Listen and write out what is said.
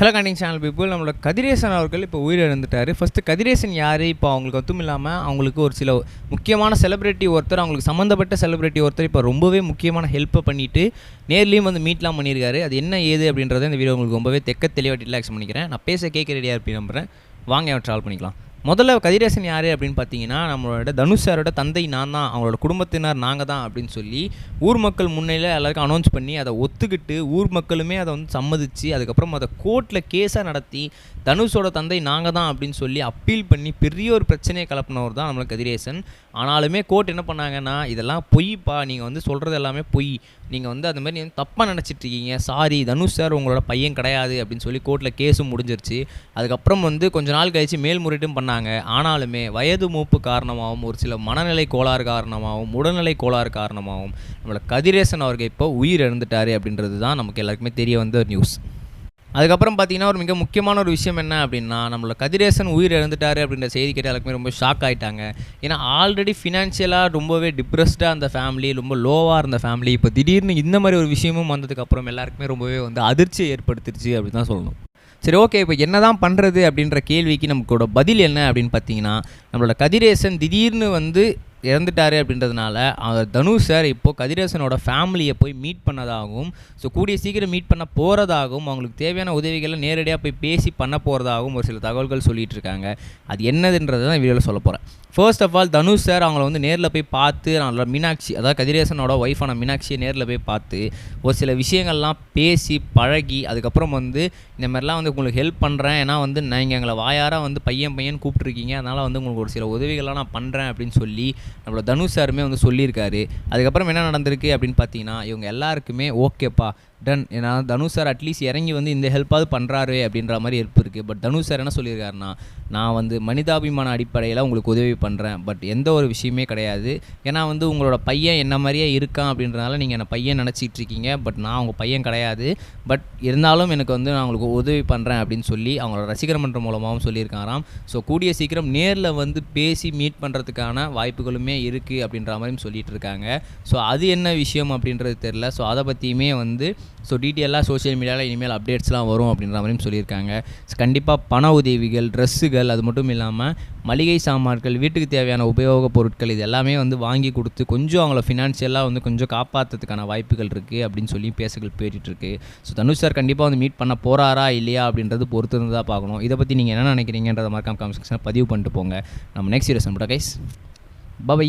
Hello கண்டிங் channel people நம்மளோட கதிரேசன் அவர்கள் இப்போ உயிரிழந்துட்டார். ஃபஸ்ட்டு கதிரேசன் யார்? இப்போ அவங்களுக்கு ஒத்தும் இல்லாமல் அவங்களுக்கு ஒரு சில முக்கியமான செலிப்ரிட்டி ஒருத்தர் அவங்களுக்கு சம்மந்தப்பட்ட செலிபிரிட்டி ஒருத்தர் இப்போ ரொம்பவே முக்கியமான ஹெல்ப்பை பண்ணிவிட்டு நேர்லேயும் வந்து மீட்லாம் பண்ணியிருக்காரு அது என்ன ஏது அப்படின்றத இந்த வீடியோ உங்களுக்கு ரொம்பவே தெக்க தெளிவாக ரிலாக்ஸ் பண்ணிக்கிறேன். நான் பேச கேட்க ரெடியாக இருப்பேன் நம்புகிறேன் வாங்க அவன் ட்ராவல் பண்ணிக்கலாம். முதல்ல கதிரேசன் யார் அப்படின்னு பார்த்தீங்கன்னா நம்மளோட தனுஷ் சாரோட தந்தை நான் தான். அவங்களோட குடும்பத்தினர் நாங்கள் தான் அப்படின்னு சொல்லி ஊர் மக்கள் முன்னிலையில் எல்லாருக்கும் அனௌன்ஸ் பண்ணி அதை ஒத்துக்கிட்டு ஊர் மக்களுமே அதை வந்து சம்மதிச்சு அதுக்கப்புறம் அதை கோர்ட்டில் கேஸாக நடத்தி தனுஷோட தந்தை நாங்கள் தான் அப்படின்னு சொல்லி அப்பீல் பண்ணி பெரிய ஒரு பிரச்சனையை கலப்பினவர் தான் நம்மளுக்கு கதிரேசன். ஆனாலுமே கோர்ட் என்ன பண்ணாங்கன்னா இதெல்லாம் பொய்ப்பா நீங்கள் வந்து சொல்கிறது எல்லாமே பொய். நீங்கள் வந்து அது மாதிரி வந்து தப்பாக நினச்சிட்ருக்கீங்க சாரி தனுஷ் சார் உங்களோட பையன் கிடையாது அப்படின்னு சொல்லி கோர்ட்டில் கேஸும் முடிஞ்சிருச்சு. அதுக்கப்புறம் வந்து கொஞ்ச நாள் கழிச்சு மேல்முறையீடும் பண்ணாங்க ஆனாலுமே வயது மூப்பு காரணமாகவும் ஒரு சில மனநிலை கோளாறு காரணமாகவும் உடல்நிலை கோளாறு காரணமாகவும் நம்மளோட கதிரேசன் அவர்கள் இப்போ உயிர் இழந்துட்டாரு அப்படின்றது தான் நமக்கு எல்லாருக்குமே தெரிய வந்த ஒரு நியூஸ் அதுக்கப்புறம் பார்த்தீங்கன்னா ஒரு மிக முக்கியமான ஒரு விஷயம் என்ன அப்படின்னா நம்மளோட கதிரேசன் உயிர் இழந்துட்டாரு அப்படின்ற செய்தி கேட்டு எல்லாருக்குமே ரொம்ப ஷாக் ஆயிட்டாங்க. ஏன்னா ஆல்ரெடி ஃபினான்ஷியலாக ரொம்பவே டிப்ரெஸ்டாக அந்த ஃபேமிலி ரொம்ப லோவாக இருந்த ஃபேமிலி இப்போ திடீர்னு இந்த மாதிரி ஒரு விஷயமும் வந்ததுக்கப்புறம் எல்லாருக்குமே ரொம்பவே வந்து அதிர்ச்சியை ஏற்படுத்திருச்சு அப்படின்னு தான் சொல்லணும். சரி ஓகே இப்போ என்ன தான் பண்ணுறது அப்படின்ற கேள்விக்கு நமக்கோட பதில் என்ன அப்படின்னு பார்த்தீங்கன்னா நம்மளோட கதிரேசன் திடீர்னு வந்து இறந்துட்டாரு அப்படின்றதுனால அவர் தனுஷ் சார் இப்போது கதிரேசனோட ஃபேமிலியை போய் மீட் பண்ணதாகவும் ஸோ கூடிய சீக்கிரம் மீட் பண்ண போகிறதாகவும் அவங்களுக்கு தேவையான உதவிகளை நேரடியாக போய் பேசி பண்ண போகிறதாகவும் ஒரு சில தகவல்கள் சொல்லிகிட்டு இருக்காங்க. அது என்னதுன்றதை தான் வீடியோவில் சொல்ல போகிறேன் first of all Dhanush sir அவங்கள வந்து நேரில் போய் பார்த்து அவங்களோட மீனாட்சி அதாவது கதிரேசனோட ஒய்ஃபான மீனாட்சியை நேரில் போய் பார்த்து ஒரு சில விஷயங்கள்லாம் பேசி பழகி அதுக்கப்புறம் வந்து இந்த மாதிரிலாம் வந்து உங்களுக்கு ஹெல்ப் பண்ணுறேன் ஏன்னா வந்து நீங்கள் எங்களை வாயாராக வந்து பையன் பையன் கூப்பிட்ருக்கீங்க அதனால் வந்து உங்களுக்கு ஒரு சில உதவிகள்லாம் நான் பண்ணுறேன் அப்படின்னு சொல்லி நம்மளோட தனுஷ் சாருமே வந்து சொல்லியிருக்காரு. அதுக்கப்புறம் என்ன நடந்திருக்கு அப்படின்னு பார்த்தீங்கன்னா இவங்க எல்லாருக்குமே ஓகேப்பா டன் ஏன்னா தனுஷ் சார் அட்லீஸ்ட் இறங்கி வந்து இந்த ஹெல்ப்பாவது பண்ணுறாரு அப்படின்ற மாதிரி ஹெல்ப் இருக்குது பட் தனுஷ் சார் என்ன சொல்லியிருக்காருன்னா நான் வந்து மனிதாபிமான அடிப்படையில் உங்களுக்கு உதவி பண்ணுறேன் பட் எந்த ஒரு விஷயமே கிடையாது. ஏன்னா வந்து உங்களோட பையன் என்ன மாதிரியே இருக்கான் அப்படின்றனால நீங்கள் என்னை பையன் நினச்சிட்டு இருக்கீங்க. பட் நான் உங்கள் பையன் கிடையாது. பட் இருந்தாலும் எனக்கு வந்து நான் உங்களுக்கு உதவி பண்ணுறேன் அப்படின்னு சொல்லி அவங்களோட ரசிகர் மன்றம் மூலமாகவும் சொல்லியிருக்காராம். ஸோ கூடிய சீக்கிரம் நேரில் வந்து பேசி மீட் பண்ணுறதுக்கான வாய்ப்புகளுமே இருக்குது அப்படின்ற மாதிரியும் சொல்லிகிட்டு இருக்காங்க. ஸோ அது என்ன விஷயம் அப்படின்றது தெரில ஸோ அதை பற்றியுமே வந்து ஸோ டீட்டெயிலாக சோஷியல் மீடியாவில் இனிமேல் அப்டேட்ஸ்லாம் வரும் அப்படின்ற மாதிரியும் சொல்லியிருக்காங்க. கண்டிப்பாக பண உதவிகள் ட்ரெஸ்ஸுகள் அது மட்டும் இல்லாமல் மளிகை சாமான்கள் வீட்டுக்கு தேவையான உபயோகப் பொருட்கள் இது எல்லாமே வந்து வாங்கி கொடுத்து கொஞ்சம் அவங்கள ஃபினான்ஷியலாக வந்து கொஞ்சம் காப்பாற்றுறதுக்கான வாய்ப்புகள் இருக்குது அப்படின்னு சொல்லி பேசுகள் போயிட்டுருக்கு. ஸோ தனுஷ் சார் கண்டிப்பாக வந்து மீட் பண்ண போகிறாரா இல்லையா அப்படின்றது பொறுத்து இருந்தால் பார்க்கணும். இதை பற்றி நீங்கள் என்ன நினைக்கிறீங்கன்றத மறக்காம கமெண்ட் செக்ஷனில் பதிவு பண்ணிட்டு போங்க. நம்ம நெக்ஸ்ட் வீடியோ சம்பளம் கைஸ் பபை